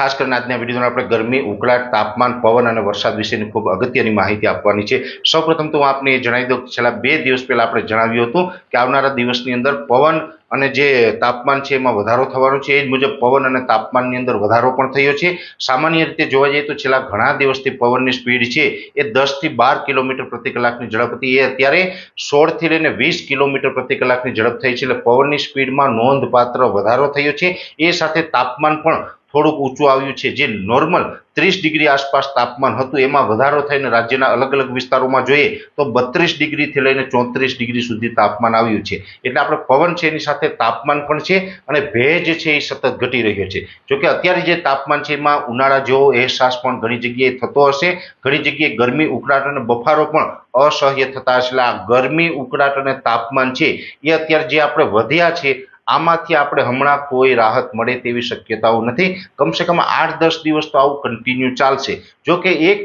ખાસ કરીને આજના વિડીયોમાં આપણે ગરમી, ઉકળાટ, તાપમાન, પવન અને વરસાદ વિશેની ખૂબ અગત્યની માહિતી આપવાની છે. સૌપ્રથમ તો હું આપને જણાવી દઉં છેલ્લા બે દિવસ પહેલાં આપણે જણાવ્યું હતું કે આવનારા દિવસની અંદર પવન અને જે તાપમાન છે એમાં વધારો થવાનો છે. એ જ મુજબ પવન અને તાપમાનની અંદર વધારો પણ થયો છે. સામાન્ય રીતે જોવા જઈએ તો છેલ્લા ઘણા દિવસથી પવનની સ્પીડ છે એ દસથી બાર કિલોમીટર પ્રતિ કલાકની ઝડપ હતી. એ અત્યારે સોળથી લઈને વીસ કિલોમીટર પ્રતિ કલાકની ઝડપ થઈ છે. એટલે પવનની સ્પીડમાં નોંધપાત્ર વધારો થયો છે. એ સાથે તાપમાન પણ થોડુંક ઊંચું આવ્યું છે. જે નોર્મલ ત્રીસ ડિગ્રી આસપાસ તાપમાન હતું, એમાં વધારો થઈને રાજ્યના અલગ અલગ વિસ્તારોમાં જોઈએ તો બત્રીસ ડિગ્રીથી લઈને ચોત્રીસ ડિગ્રી સુધી તાપમાન આવ્યું છે. એટલે આપણે પવન છે એની સાથે તાપમાન પણ છે અને ભેજ છે એ સતત ઘટી રહ્યો છે. જોકે અત્યારે જે તાપમાન છે એમાં ઉનાળા જેવો અહેસાસ પણ ઘણી જગ્યાએ થતો હશે. ઘણી જગ્યાએ ગરમી, ઉકળાટ અને બફારો પણ અસહ્ય થતા હશે. એટલે આ ગરમી, ઉકળાટ અને તાપમાન છે એ અત્યારે જે આપણે વધ્યા છે આમાંથી આપણે હમણાં કોઈ રાહત મળે તેવી શક્યતાઓ નથી. કમસે કમ આઠ દસ દિવસ તો આવું કન્ટિન્યુ ચાલશે. જો કે એક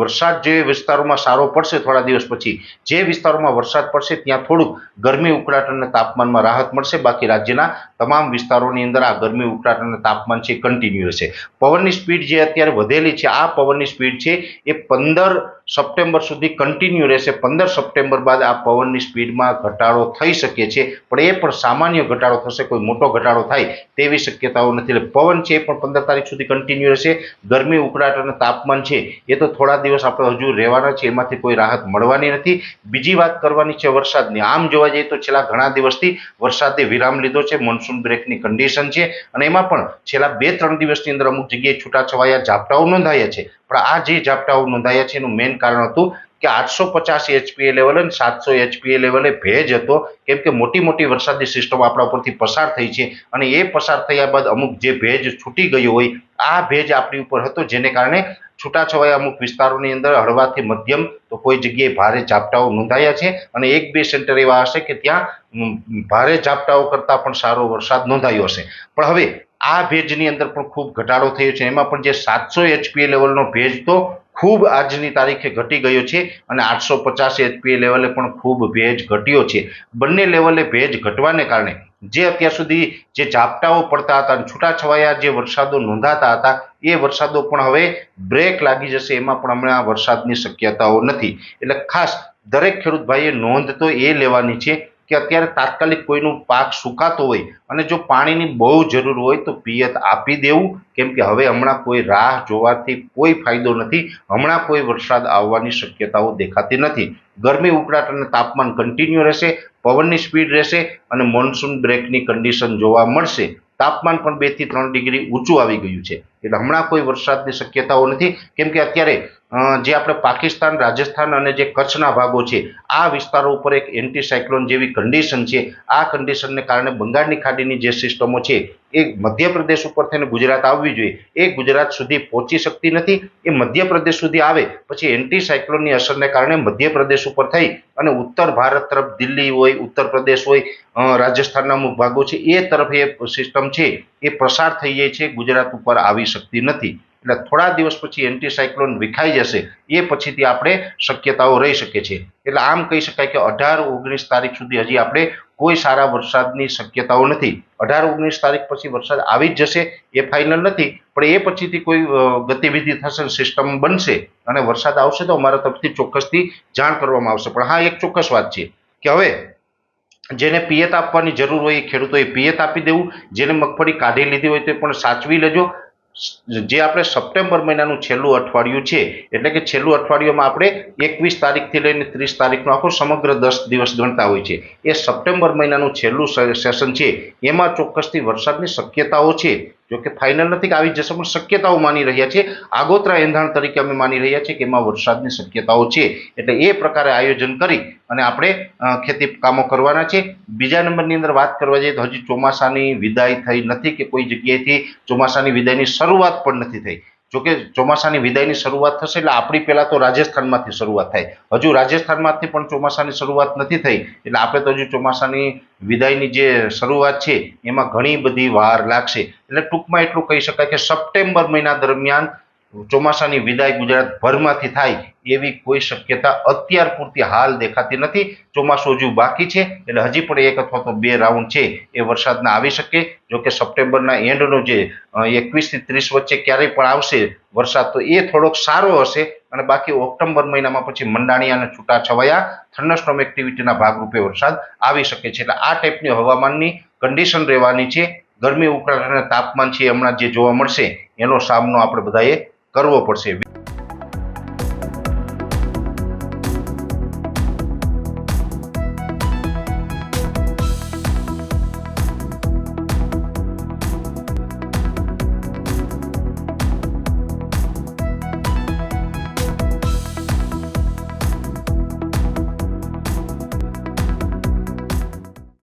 વરસાદ જે વિસ્તારોમાં સારો પડશે થોડા દિવસ પછી, જે વિસ્તારોમાં વરસાદ પડશે ત્યાં થોડુંક ગરમી, ઉકળાટ અને તાપમાનમાં રાહત મળશે. બાકી રાજ્યના તમામ વિસ્તારોની અંદર આ ગરમી ઉકળાટ અને તાપમાન છે કન્ટિન્યુ રહેશે પવનની સ્પીડ જે અત્યારે વધેલી છે, આ પવનની સ્પીડ છે, એ પંદર સપ્ટેમ્બર સુધી કન્ટિન્યુ રહેશે. પંદર સપ્ટેમ્બર બાદ આ પવનની સ્પીડમાં ઘટાડો થઈ શકે છે, પણ એ પણ સામાન્ય ઘટાડો થશે, કોઈ મોટો ઘટાડો થાય તેવી શક્યતાઓ નથી. એટલે પવન છે એ પણ પંદર તારીખ સુધી કન્ટિન્યુ રહેશે. ગરમી ઉકળાટ અને તાપમાન છે, એ તો થોડા દિવસ આપણે હજુ રહેવાના છે એમાંથી કોઈ રાહત મળવાની નથી. બીજી વાત કરવાની છે વરસાદની. આમ જોવા જઈએ તો છેલ્લા ઘણા દિવસથી વરસાદે વિરામ લીધો છે, મોન્સૂન બ્રેકની કન્ડિશન છે અને એમાં પણ છેલ્લા બે ત્રણ દિવસની અંદર અમુક જગ્યાએ છૂટાછવાયા ઝાપટાઓ નોંધાયા છે. પણ આ જે ઝાપટાઓ નોંધાયા છે એનું મેઇન કારણ હતું કે આઠસો પચાસ એચપીએ લેવલે અને સાતસો એચપીએ લેવલે ભેજ હતો. કેમ કે મોટી મોટી વરસાદી સિસ્ટમ આપણા ઉપરથી પસાર થઈ છે અને એ પસાર થયા બાદ અમુક જે ભેજ છૂટી ગયો હોય, આ ભેજ આપણી ઉપર હતો જેને કારણે છૂટાછવાયા અમુક વિસ્તારોની અંદર હળવાથી મધ્યમ તો કોઈ જગ્યાએ ભારે ઝાપટાઓ નોંધાયા છે અને એક બે સેન્ટર એવા હશે કે ત્યાં ભારે ઝાપટાઓ કરતાં પણ સારો વરસાદ નોંધાયો હશે. પણ હવે આ ભેજની અંદર પણ ખૂબ ઘટાડો થયો છે. એમાં પણ જે સાતસો એચપીએ લેવલનો ભેજ તો ખૂબ આજની તારીખે ઘટી ગયો છે અને આઠસો પચાસ એચપીએ લેવલે પણ ખૂબ ભેજ ઘટ્યો છે. બંને લેવલે ભેજ ઘટવાને કારણે જે અત્યાર સુધી જે ઝાપટાઓ પડતા હતા અને છૂટાછવાયા જે વરસાદો નોંધાતા હતા, એ વરસાદો પણ હવે બ્રેક લાગી જશે. એમાં પણ હમણાં વરસાદની શક્યતાઓ નથી. એટલે ખાસ દરેક ખેડૂત ભાઈએ નોંધ તો એ લેવાની છે કે અત્યારે તાત્કાલિક કોઈનું પાક સુકાતો હોય અને જો પાણીની બહુ જરૂર હોય તો પિયત આપી દેવું. કેમ કે હવે હમણાં કોઈ રાહ જોવાથી કોઈ ફાયદો નથી. હમણાં કોઈ વરસાદ આવવાની શક્યતાઓ દેખાતી નથી. ગરમી, ઉકળાટ અને તાપમાન કન્ટિન્યુ રહેશે, પવનની સ્પીડ રહેશે અને મોન્સૂન બ્રેકની કન્ડિશન જોવા મળશે. તાપમાન પણ બેથી ત્રણ ડિગ્રી ઊંચું આવી ગયું છે. એટલે હમણાં કોઈ વરસાદની શક્યતાઓ નથી. કેમ કે અત્યારે જે આપણે પાકિસ્તાન, રાજસ્થાન અને જે કચ્છના ભાગો છે, આ વિસ્તારો ઉપર એક એન્ટી સાયક્લોન જેવી કન્ડિશન છે. આ કન્ડિશનને કારણે બંગાળની ખાડીની જે સિસ્ટમો છે, એ મધ્યપ્રદેશ ઉપર થઈને ગુજરાત આવવી જોઈએ. એ ગુજરાત સુધી પહોંચી શકતી નથી. એ મધ્યપ્રદેશ સુધી આવે, પછી એન્ટી સાયક્લોનની અસરને કારણે મધ્યપ્રદેશ ઉપર થઈ અને ઉત્તર ભારત તરફ દિલ્હી હોય, ઉત્તર પ્રદેશ હોય રાજસ્થાનના અમુક ભાગો છે, એ તરફ એ સિસ્ટમ છે, એ પ્રસાર થઈ જાય છે, ગુજરાત ઉપર આવી શકતી નથી. એટલે થોડા દિવસ પછી એન્ટીસાયક્લોન વિખાઈ જશે, એ પછીથી આપણે શક્યતાઓ રહી શકે છે એટલે આમ કહી શકાય કે અઢાર ઓગણીસ તારીખ સુધી હજી આપણે કોઈ સારા વરસાદની શક્યતાઓ નથી. અઢાર ઓગણીસ તારીખ પછી વરસાદ આવી જ જશે, એ ફાઇનલ નથી, પણ એ પછીથી કોઈ ગતિવિધિ થશે સિસ્ટમ બનશે અને વરસાદ આવશે તો અમારા તરફથી ચોક્કસથી જાણ કરવામાં આવશે. પણ હા, એક ચોક્કસ વાત છે કે હવે જેને પિયત આપવાની જરૂર હોય એ ખેડૂતોએ પિયત આપી દેવું, જેને મગફળી કાઢી લીધી હોય તે પણ સાચવી લેજો જે આપણે સપ્ટેમ્બર મહિનાનું છેલ્લું અઠવાડિયું છે, એટલે કે છેલ્લું અઠવાડિયામાં આપણે એકવીસ તારીખથી લઈને ત્રીસ તારીખનો આખો સમગ્ર દસ દિવસ ગણતા હોય છે. એ સપ્ટેમ્બર મહિનાનું છેલ્લું સેશન છે. એમાં ચોક્કસથી વરસાદની શક્યતાઓ છે. જો કે ફાઇનલ નથી કે આવી જશે પણ શક્યતાઓ માની રહ્યા છે આગોતરા એંધાણ તરીકે અમે માની રહ્યા છીએ કે એમાં વરસાદની શક્યતાઓ છે. એટલે એ પ્રકારે આયોજન કરી અને આપણે ખેતી કામો કરવાના છે. બીજા નંબરની અંદર વાત કરવા જઈએ તો હજી ચોમાસાની વિદાય થઈ નથી કે કોઈ જગ્યાએથી ચોમાસાની વિદાયની શરૂઆત પણ નથી થઈ. જોકે ચોમાસાની વિદાયની શરૂઆત થશે એટલે આપણી પહેલાં તો રાજસ્થાનમાંથી શરૂઆત થાય. હજુ રાજસ્થાનમાંથી પણ ચોમાસાની શરૂઆત નથી થઈ, એટલે આપણે તો હજુ ચોમાસાની વિદાયની જે શરૂઆત છે, એમાં ઘણી બધી વાર લાગશે. એટલે ટૂંકમાં એટલું કહી શકાય કે સપ્ટેમ્બર મહિના દરમિયાન ચોમાસાની વિદાય ગુજરાતભરમાંથી થાય એવી કોઈ શક્યતા અત્યાર પૂરતી હાલ દેખાતી નથી. ચોમાસું હજુ બાકી છે, એટલે હજી પણ એક અથવા તો બે રાઉન્ડ છે એ વરસાદના આવી શકે. જો કે સપ્ટેમ્બરના એન્ડનો જે એકવીસથી ત્રીસ વચ્ચે ક્યારેય પણ આવશે વરસાદ તો એ થોડોક સારો હશે. અને બાકી ઓક્ટોબર મહિનામાં પછી મંડાણી અને છૂટાછવાયા થંડરસ્ટોમ એક્ટિવિટીના ભાગરૂપે વરસાદ આવી શકે છે. એટલે આ ટાઈપની હવામાનની કન્ડિશન રહેવાની છે. ગરમી, ઉકળાટ અને તાપમાન છે હમણાં જે જોવા મળશે એનો સામનો આપણે બધાએ કરવો પડશે.